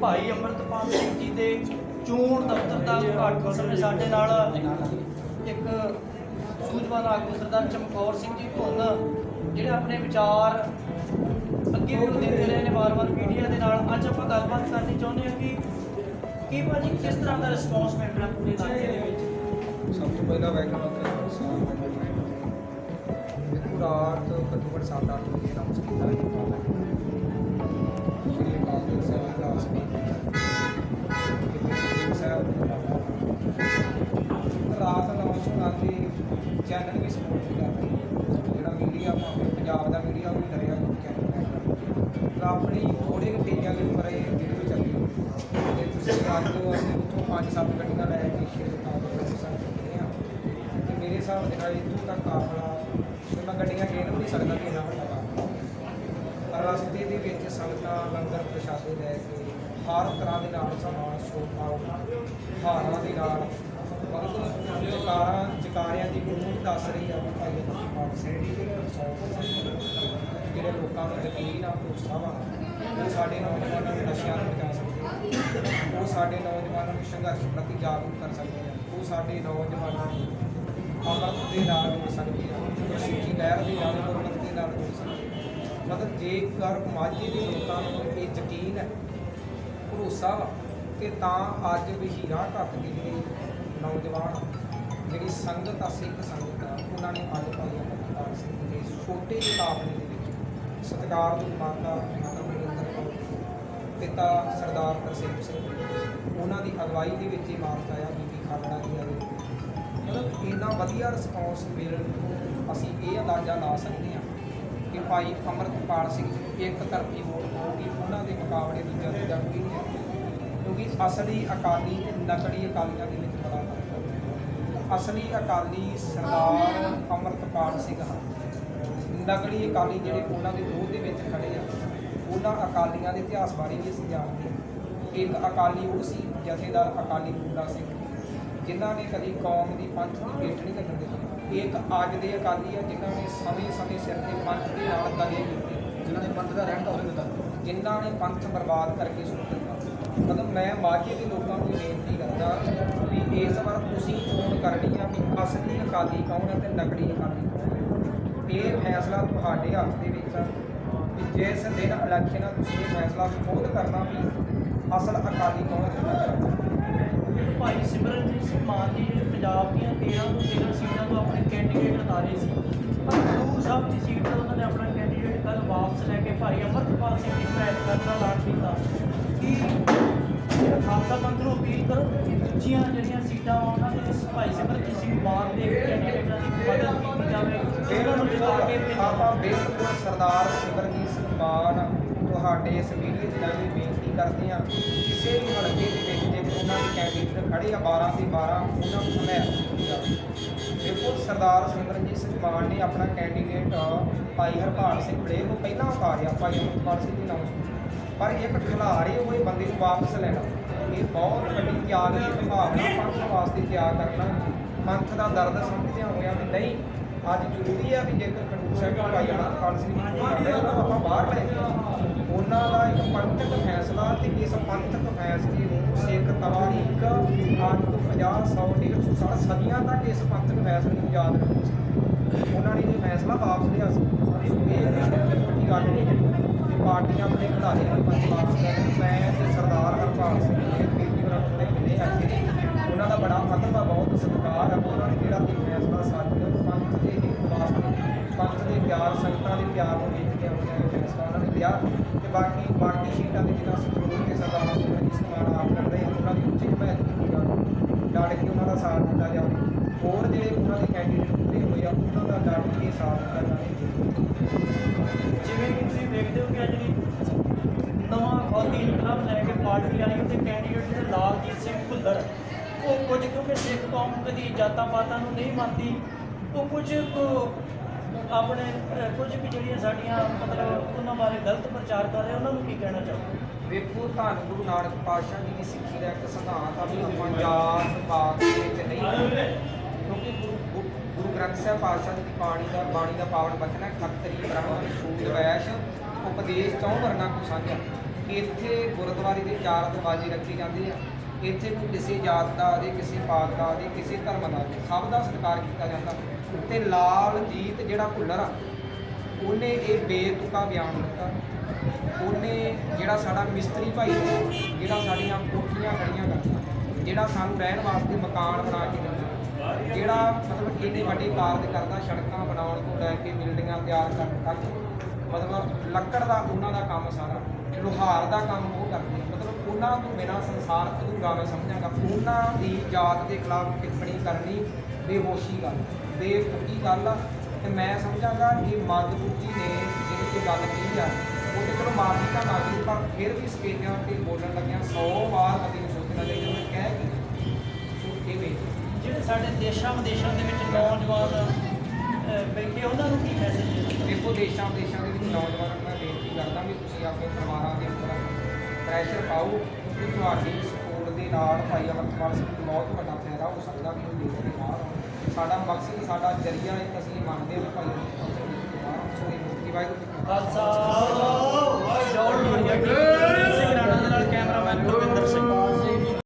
ਭਾਈ ਅਮਰਤਪਾਲ ਸਿੰਘ ਜੀ ਦੇ ਚੋਣ ਦਫ਼ਤਰ ਦਾ ਉਦਘਾਟਨ ਸਮੇਂ ਸਾਡੇ ਨਾਲ ਇੱਕ ਸੂਝਵਾਨ ਆਗੂ ਸਰਦਾਰ ਚਮਕੌਰ ਸਿੰਘ ਜੀ ਧੁੰਨ ਜਿਹੜੇ ਆਪਣੇ ਵਿਚਾਰ ਅੱਗੇ ਵੀ ਦਿੰਦੇ ਰਹੇ ਨੇ ਵਾਰ-ਵਾਰ ਮੀਡੀਆ ਦੇ ਨਾਲ ਅੱਜ ਆਪਾਂ ਗੱਲਬਾਤ ਕਰਨੀ ਚਾਹੁੰਦੇ ਹਾਂ ਕਿ ਕੀ ਭਾਜੀ ਕਿਸ ਤਰ੍ਹਾਂ ਦਾ ਰਿਸਪੌਂਸ ਮਿਲ ਰਿਹਾ ਪੂਰੇ ਇਲਾਕੇ ਦੇ ਵਿੱਚ ਸਭ ਤੋਂ ਪਹਿਲਾਂ ਵੈਲਕਮ ਸਾਰਾ ਦੇਖੋ ਰਾਤ ਘੱਟੋ ਘੱਟ 7-8 ਵਜੇ ਅਨਾਉਂਸ ਕੀਤਾ ਗਿਆ ਰਾਤ ਅਨਾਉਂਸ ਹੋਣਾ ਤੇ ਚੈਨਲ ਵੀ ਸਪੋਰਟ ਕਰ ਰਹੇ ਜਿਹੜਾ ਮੀਡੀਆ ਭਾਵੇਂ ਪੰਜਾਬ ਦਾ ਮੀਡੀਆ ਉਹ ਵੀ ਡਰਿਆ ਚੈਨਲ ਤਾਂ ਆਪਣੀ ਥੋੜੇ ਕੁ ਤੇਜ਼ਾਂ ਦੇ ਉੱਪਰ ਇਹ ਵੀਡੀਓ ਚੱਲੀ ਤੇ ਤੁਸੀਂ ਰਾਤ ਤੋਂ ਅਸੀਂ ਉੱਥੋਂ ਪੰਜ ਸੱਤ ਗੱਡੀਆਂ ਲੈ ਕੇ ਸ਼ੇਰ ਖਾਨ ਤੋਂ ਅੰਮ੍ਰਿਤਸਰ ਹਾਂ ਤੇ ਮੇਰੇ ਹਿਸਾਬ ਦੇ ਨਾਲ ਇੱਥੋਂ ਤੱਕ ਆਪਣਾ ਤੇ ਮੈਂ ਗੱਡੀਆਂ ਗੇਣ ਵੀ ਨਹੀਂ ਸਕਦਾ ਕਿ ਇੰਨਾ ਵੱਡਾ ਰਸਤੇ ਦੇ ਵਿੱਚ ਸੰਗਤਾਂ ਲੰਗਰ ਪ੍ਰਸ਼ਾਦੇ ਲੈ ਕੇ ਹਰ ਤਰ੍ਹਾਂ ਦੇ ਨਾਲ ਸਮਾਨ ਸੋਪਾ ਹਾਰਾਂ ਦੇ ਨਾਲ ਬਹੁਤ ਜਕਾਰਾਂ, ਜਕਾਰਿਆਂ ਦੀ ਗੁਰਮੁਖ ਦੱਸ ਰਹੀ ਆ ਵੀ ਭਾਈ ਪਾਕ ਸਿੰਘ ਜੀ ਜਿਹੜੇ ਸੌ ਜਿਹੜੇ ਲੋਕਾਂ ਨੂੰ ਯਕੀਨ ਆ, ਭਰੋਸਾ ਵਾ, ਉਹ ਸਾਡੇ ਨੌਜਵਾਨਾਂ ਨੂੰ ਨਸ਼ਿਆਂ ਤੋਂ ਬਚਾ ਸਕਦੇ ਆ। ਉਹ ਸਾਡੇ ਨੌਜਵਾਨਾਂ ਨੂੰ ਸੰਘਰਸ਼ ਪ੍ਰਤੀ ਜਾਗਰੂਕ ਕਰ ਸਕਦੇ ਆ। ਉਹ ਸਾਡੇ ਨੌਜਵਾਨਾਂ ਨੂੰ ਅਮਰਤ ਦੇ ਨਾਲ ਜੋੜ ਸਕਦੇ ਆ। ਉਹ ਸਿੱਖੀ ਲਹਿਰ ਦੇ ਨਾਲ ਗੁਰਮਤ ਦੇ ਨਾਲ ਜੋੜ ਸਕਦੇ ਆ ਮਤਲਬ ਜੇਕਰ ਮਾਝੇ ਦੇ ਲੋਕਾਂ ਨੂੰ ਇਹ ਯਕੀਨ ਹੈ, ਭਰੋਸਾ ਵਾ ਕਿ ਤਾਂ ਅੱਜ ਵਹੀਰਾ ਘੱਟ ਦੀ ਜਿਹੜੀ ਨੌਜਵਾਨ, ਜਿਹੜੀ ਸੰਗਤ ਆ, ਸਿੱਖ ਸੰਗਤ ਆ, ਉਹਨਾਂ ਨੇ ਅੱਜ ਭਾਈ ਅਮਰਪਾਲ ਸਿੰਘ ਦੇ ਛੋਟੇ ਜਿਹੇ ਕਾਫਲੇ ਦੇ ਵਿੱਚ ਸਤਿਕਾਰ ਦੀ ਮਾਤਾ ਮਾਤਾ ਮਨਿੰਦਰ ਕੌਰ ਪਿਤਾ ਸਰਦਾਰ ਤਰਸੇਮ ਸਿੰਘ ਉਹਨਾਂ ਦੀ ਅਗਵਾਈ ਦੇ ਵਿੱਚ ਇਹ ਮਾਰਚ ਆਇਆ, ਬੀਬੀ ਖਾਲੜਾ ਜੀ ਆਏ ਮਤਲਬ ਇੰਨਾ ਵਧੀਆ ਰਿਸਪੌਂਸ ਮਿਲਣ ਤੋਂ ਅਸੀਂ ਇਹ ਅੰਦਾਜ਼ਾ ਲਾ ਸਕਦੇ ਹਾਂ ਕਿ ਭਾਈ ਅਮਰਤਪਾਲ ਸਿੰਘ ਇੱਕ ਤਰਫੀ ਵੋਟ ਹੋਊਗੀ, ਉਹਨਾਂ ਦੇ ਮੁਕਾਬਲੇ ਦੂਜਾ ਦੂਜਾ ਕੋਈ ਨਹੀਂ ਹੈ। ਕਿਉਂਕਿ ਅਸਲੀ ਅਕਾਲੀ ਤੇ ਨਕਲੀ ਅਕਾਲੀਆਂ ਦੇ ਵਿੱਚ ਬੜਾ ਫ਼ਰਕ ਹੈ। ਅਸਲੀ ਅਕਾਲੀ ਸਰਦਾਰ ਅਮਰਤਪਾਲ ਸਿੰਘ ਹਨ। ਨਕਲੀ ਅਕਾਲੀ ਜਿਹੜੇ ਉਹਨਾਂ ਦੇ ਵਿਰੋਧ ਦੇ ਵਿੱਚ ਖੜੇ ਆ, ਉਹਨਾਂ ਅਕਾਲੀਆਂ ਦੇ ਇਤਿਹਾਸ ਬਾਰੇ ਵੀ ਅਸੀਂ ਜਾਣਦੇ ਹਾਂ। ਇੱਕ ਅਕਾਲੀ ਉਹ ਸੀ, ਜਥੇਦਾਰ ਅਕਾਲੀ ਫੂਲਾ ਸਿੰਘ, ਜਿਨ੍ਹਾਂ ਨੇ ਕਦੀ ਕੌਮ ਦੀ ਪੰਥ ਦੀ ਗੇਟ ਨਹੀਂ ਲੱਗਣ ਦਿੱਤੀ ਇੱਕ ਅੱਜ ਦੇ ਅਕਾਲੀ ਆ ਜਿਨ੍ਹਾਂ ਨੇ ਸਮੇਂ-ਸਮੇਂ ਸਿਰ ਤੇ ਪੰਥ ਦੇ ਨਾਲ ਦਗੇ ਕੀਤੇ ਜਿਨ੍ਹਾਂ ਨੇ ਪੰਥ ਦਾ ਰਹਿਣ ਦਾ ਉਹਨੇ ਦਿੱਤਾ। ਜਿਨ੍ਹਾਂ ਨੇ ਪੰਥ ਬਰਬਾਦ ਕਰਕੇ ਸੁੱਟ ਦਿੱਤਾ। ਮਤਲਬ ਮੈਂ ਮਾਝੇ ਦੇ ਲੋਕਾਂ ਨੂੰ ਬੇਨਤੀ ਕਰਦਾ ਵੀ ਇਸ ਵਾਰ ਤੁਸੀਂ ਚੋਣ ਕਰਨੀ ਆ ਵੀ ਅਸਲੀ ਅਕਾਲੀ ਕੌਣ ਹੈ ਤੇ ਨਕਲੀ ਅਕਾਲੀ ਕੌਣ ਹੈ ਇਹ ਫੈਸਲਾ ਤੁਹਾਡੇ ਹੱਥ ਦੇ ਵਿੱਚ ਆ ਵੀ ਜਿਸ ਦਿਨ ਇਲੈਕਸ਼ਨ ਆ ਤੁਸੀਂ ਇਹ ਫੈਸਲਾ ਖੁਦ ਕਰਨਾ ਵੀ ਅਸਲ ਅਕਾਲੀ ਕੌਣ ਹੈ। ਭਾਈ ਸਿਮਰਨਜੀਤ ਸਿੰਘ ਮਾਨ ਜੀ ਜਿਹੜੇ ਪੰਜਾਬ ਦੀਆਂ 13 ਤੋਂ 13 ਸੀਟਾਂ ਤੋਂ ਆਪਣੇ ਕੈਂਡੀਡੇਟ ਉਤਾਰੇ ਸੀ। ਪਰ ਗੁਰੂ ਸਾਹਿਬ ਦੀ ਸੀਟ ਤੋਂ ਉਹਨਾਂ ਨੇ ਆਪਣਾ ਕੈਂਡੀਡੇਟ ਕੱਲ ਵਾਪਸ ਲੈ ਕੇ ਭਾਈ ਅਮਰਤਪਾਲ ਸਿੰਘ ਜੀ ਨੂੰ ਐਡ ਕਰਨ ਦਾ ਐਲਾਨ ਕੀਤਾ। ਕਿ ਖਾਲਸਾ ਪੰਥ ਨੂੰ ਅਪੀਲ ਕਰੋ ਕਿ ਦੂਜੀਆਂ ਜਿਹੜੀਆਂ ਸੀਟਾਂ ਉਹਨਾਂ ਦੇ ਭਾਈ ਸਿਮਰਨਜੀਤ ਸਿੰਘ ਮਾਨ ਦੇ ਕੈਂਡੀਡੇਟਾਂ ਦੀ ਮਦਦ ਕੀਤੀ ਜਾਵੇ ਉਹਨਾਂ ਨੂੰ ਜਿਤਾ ਕੇ ਆਪਾਂ ਬਿਲਕੁਲ ਸਰਦਾਰ ਸਿਮਰਜੀਤ ਸਿੰਘ ਮਾਨ ਤੁਹਾਡੇ ਇਸ ਵੀਡੀਓ 'ਚ ਰਾਹੀਂ ਬੇਨਤੀ ਕਰਦੇ ਹਾਂ ਕਿਸੇ ਵੀ ਹਲਕੇ ਦੇ ਵਿੱਚ ਜੇ ਉਹਨਾਂ ਦੇ ਕੈਂਡੀਡੇਟ ਖੜੇ ਆ 12 ਦੇ 12 ਉਹਨਾਂ ਨੂੰ ਹਮਾਇਤ ਸਰਦਾਰ ਸਿਮਰਜੀਤ ਸਿੰਘ ਮਾਨ ਨੇ ਆਪਣਾ ਕੈਂਡੀਡੇਟ ਭਾਈ ਹਰਪਾਲ ਸਿੰਘ ਬੜੇ ਨੂੰ ਪਹਿਲਾਂ ਉਤਾਰਿਆ, ਭਾਈ ਅਮਰਪਾਲ ਸਿੰਘ ਦੇ ਨਾਮ ਪਰ ਇੱਕ ਖਿਲਾੜੀ ਹੋਏ ਬੰਦੇ ਨੂੰ ਵਾਪਸ ਲੈਣਾ। ਇਹ ਬਹੁਤ ਵੱਡੀ ਤਿਆਗ ਦੀ ਭਾਵਨਾ ਪੰਥ ਵਾਸਤੇ ਤਿਆਗ ਕਰਨਾ। ਪੰਥ ਦਾ ਦਰਦ ਸਮਝਦਿਆਂ ਹੋਇਆ ਵੀ ਨਹੀਂ, ਅੱਜ ਜ਼ਰੂਰੀ ਹੈ ਵੀ ਜੇਕਰ ਖਡੂਰ ਸਾਹਿਬ ਭਾਈ ਅਮਰਪਾਲ ਸਿੰਘ ਨੂੰ ਆਪਾਂ ਬਾਹਰ ਲੈ ਕੇ ਉਹਨਾਂ ਦਾ ਇੱਕ ਪੰਥਕ ਫੈਸਲਾ ਤੇ ਇਸ ਪੰਥਕ ਫੈਸਲੇ ਸਿੱਖ ਤਵਾਰੀਖ ਅੱਜ ਤੋਂ 50 100 150 ਸਾਲ ਸਦੀਆਂ ਤੱਕ ਇਸ ਪੰਥਕ ਫੈਸਲੇ ਨੂੰ ਯਾਦ ਰੱਖੂ ਸੀ। ਉਹਨਾਂ ਨੇ ਇਹ ਫੈਸਲਾ ਵਾਪਸ ਲਿਆ ਸੀ। ਇਹ ਛੋਟੀ ਗੱਲ ਨਹੀਂ ਕਿ ਪਾਰਟੀਆਂ ਆਪਣੇ ਖਿਡਾਰੀਆਂ ਨੂੰ ਪੰਥ ਵਾਪਸ ਕਰਨ ਮੈਂ ਤੇ ਸਰਦਾਰ ਹਰਪਾਲ ਸਿੰਘ ਜੀ ਬੀਬੀ ਹੋਰਾਂ ਨੂੰ ਮਿਲੇ ਆ ਉਹਨਾਂ ਦਾ ਬੜਾ ਅਦਬ ਆ, ਬਹੁਤ ਸਤਿਕਾਰ ਆ ਉਹਨਾਂ ਨੇ ਜਿਹੜਾ ਇਹ ਫੈਸਲਾ ਸਾਡੇ ਪੰਥ ਦੇ ਹਿੱਤ ਵਾਸਤੇ ਪੰਥ ਦੇ ਪਿਆਰ ਸੰਗਤਾਂ ਦੇ ਪਿਆਰ ਨੂੰ ਵੇਖ ਕੇ ਉਹਨਾਂ ਨੇ ਫੈਸਲਾ ਉਹਨਾਂ ਨੇ ਲਿਆ ਤੇ ਬਾਕੀ ਬਾਕੀ ਸੀਟਾਂ ਦੇ ਜਿਹੜਾ ਸੰਗਰੂਰ ਤੇ ਸਰਦਾਰ ਸਿੰਘ ਜੀ ਸਮਾਨ ਆਪ ਕਰਦੇ ਆ ਉਹਨਾਂ ਦੀ ਉੱਚੀ ਹਮਾਇਤ ਕੀਤੀ ਜਾਵੇ ਡਟ ਕੇ ਉਹਨਾਂ ਦਾ ਸਾਥ ਦਿੱਤਾ ਜਾਵੇ ਹੋਰ ਜਿਹੜੇ ਉਹਨਾਂ ਦੇ ਕੈਂਡੀਡੇਟ ਪੂਰੇ ਹੋਏ ਆ ਉਹਨਾਂ ਦਾ ਡਟ ਕੇ ਸਾਥ ਦਿੱਤਾ ਜਾਵੇ ਜਿਵੇਂ ਕਿ ਤੁਸੀਂ ਦੇਖਦੇ ਹੋ ਕਿ ਆ ਜਿਹੜੀ ਨਵਾਂ ਖਾਦੀਨ ਕਲੱਬ ਲੈ ਕੇ ਪਾਰਟੀ ਆਈ ਉਹਦੇ ਕੈਂਡੀਡੇਟ ਜਿਹੜੇ ਲਾਲਜੀਤ ਸਿੰਘ ਭੁੱਲਰ ਉਹ ਕੁਝ ਕਿਉਂਕਿ ਸਿੱਖ ਕੌਮ ਕਦੀ ਜਾਤਾਂ ਪਾਤਾਂ ਨੂੰ ਨਹੀਂ ਮੰਨਦੀ ਉਹ ਕੁਝ ਆਪਣੇ ਕੁਝ ਵੀ ਜਿਹੜੀਆਂ ਸਾਡੀਆਂ ਮਤਲਬ ਉਹਨਾਂ ਬਾਰੇ ਗਲਤ ਪ੍ਰਚਾਰ ਕਰ ਰਹੇ ਉਹਨਾਂ ਨੂੰ ਕੀ ਕਹਿਣਾ ਚਾਹੋਗੇ? ਵੇਖੋ ਧੰਨ ਗੁਰੂ ਨਾਨਕ ਪਾਤਸ਼ਾਹ ਜੀ ਦੀ ਸਿੱਖੀ ਦਾ ਇੱਕ ਸਿਧਾਂਤ ਆ ਵੀ ਆਪਾਂ ਜਾਤ ਪਾਤ ਦੇ ਵਿੱਚ ਨਹੀਂ ਕਿਉਂਕਿ ਗੁਰੂ ਗੁਰੂ- ਗੁਰੂ ਗ੍ਰੰਥ ਸਾਹਿਬ ਪਾਤਸ਼ਾਹ ਜੀ ਦੀ ਬਾਣੀ ਦਾ ਬਾਣੀ ਦਾ ਪਾਵਨ ਬਚਨ ਹੈ ਖੱਤਰੀ ਬ੍ਰਾਹਮਣ ਸ਼ੂਦਰ ਵੈਸ਼ ਉਪਦੇਸ਼ ਚੌਂ ਵਰਨਾ ਕੋ ਸਾਂਝਾ ਇੱਥੇ ਗੁਰਦੁਆਰੇ ਦੇ ਚਾਰ ਦਰਵਾਜ਼ੇ ਰੱਖੇ ਜਾਂਦੇ ਆ ਇੱਥੇ ਕੋਈ ਕਿਸੇ ਜਾਤ ਦਾ ਦੇ, ਕਿਸੇ ਪਾਤ ਦਾ ਦੇ, ਕਿਸੇ ਧਰਮ ਦਾ ਸਭ ਦਾ ਸਤਿਕਾਰ ਕੀਤਾ ਜਾਂਦਾ। ਤੇ ਲਾਲ ਜੀਤ ਜਿਹੜਾ ਭੁੱਲਰ ਆ, ਉਹਨੇ ਇਹ ਬੇਤੁਕਾ ਬਿਆਨ ਦਿੱਤਾ। ਉਹਨੇ ਜਿਹੜਾ ਸਾਡਾ ਮਿਸਤਰੀ ਭਾਈ ਜਿਹੜਾ ਸਾਡੀਆਂ ਕੋਠੀਆਂ ਖੜੀਆਂ ਕਰਦਾ, ਜਿਹੜਾ ਸਾਨੂੰ ਰਹਿਣ ਵਾਸਤੇ ਮਕਾਨ ਬਣਾ ਕੇ ਦਿੰਦਾ। ਜਿਹੜਾ ਮਤਲਬ ਇੰਨੇ ਵੱਡੇ ਕਾਰਜ ਕਰਦਾ, ਸੜਕਾਂ ਬਣਾਉਣ ਤੋਂ ਲੈ ਕੇ ਬਿਲਡਿੰਗਾਂ ਤਿਆਰ ਕਰਨ ਤੱਕ, ਮਤਲਬ ਲੱਕੜ ਦਾ ਉਹਨਾਂ ਦਾ ਕੰਮ ਸਾਰਾ, ਲੋਹਾਰ ਦਾ ਕੰਮ ਉਹ ਕਰਦੇ। ਮਤਲਬ ਉਹਨਾਂ ਤੋਂ ਬਿਨਾਂ ਸੰਸਾਰ ਅਧੂਰਾ ਮੈਂ ਸਮਝਾਂਗਾ ਉਹਨਾਂ ਦੀ ਜਾਤ ਦੇ ਖਿਲਾਫ ਟਿੱਪਣੀ ਕਰਨੀ ਬੇਹੋਸ਼ੀ ਗੱਲ, ਬੇਫੁੱਕੀ ਗੱਲ ਆ। ਤੇ ਮੈਂ ਸਮਝਾਂਗਾ ਕਿ ਮੰਦਬੁੱਧੀ ਨੇ ਜਿਹੜੀ ਕਿ ਗੱਲ ਕਹੀ ਆ, ਉਹ ਤੇ ਚਲੋ ਮਾਫੀ ਤਾਂ ਮੰਗਦੀ ਪਰ ਫਿਰ ਵੀ ਸਟੇਜਾਂ ਤੇ ਬੋਲਣ ਲੱਗਿਆ 100 ਵਾਰ ਕਦੀ ਨੂੰ ਸੋਚਣਾ ਚਾਹੀਦਾ, ਮੈਂ ਕਹਿ ਕੀ ਸੋ ਇਹ ਵੇ ਜਿਹੜੇ ਸਾਡੇ ਦੇਸ਼ਾਂ ਵਿਦੇਸ਼ਾਂ ਦੇ ਵਿੱਚ ਨੌਜਵਾਨ ਬੈਠੇ ਉਹਨਾਂ ਨੂੰ ਕੀ ਮੈਸੇਜ ਦੇਖੋ ਦੇਸ਼ਾਂ ਵਿਦੇਸ਼ਾਂ ਦੇ ਵਿੱਚ ਨੌਜਵਾਨਾਂ ਨੂੰ ਮੈਂ ਬੇਨਤੀ ਕਰਦਾ ਵੀ ਤੁਸੀਂ ਆਪਣੇ ਪਰਿਵਾਰਾਂ ਦੇ ਉੱਪਰ ਪ੍ਰੈਸ਼ਰ ਪਾਓ ਕਿਉਂਕਿ ਤੁਹਾਡੀ ਸਪੋਰਟ ਦੇ ਨਾਲ ਭਾਈ ਅਮਰਪਾਲ ਸਿੰਘ ਨੂੰ ਬਹੁਤ ਵੱਡਾ ਫਾਇਦਾ ਹੋ ਸਕਦਾ ਵੀ ਉਹ ਦੇਸ਼ ਦੇ ਬਾਹਰ ਸਾਡਾ ਮਕਸਦ ਸਾਡਾ ਜਰੀਆ ਇੱਕ ਅਸੀਂ ਮੰਨਦੇ ਹਾਂ ਭਾਈ ਅਮਰਪਾਲ ਸਿੰਘ ਨੂੰ ਬਾਹਰ ਸੋ ਮੁਕਤੀ ਵਾਹਿਗੁਰੂ ਖਾਲਸਾ ਵਾਹਿਗੁਰੂ ਸਿੰਘ ਰਾਣਾ ਦੇ ਨਾਲ ਕੈਮਰਾਮੈਨ ਗੁਰਵਿੰਦਰ ਸਿੰਘ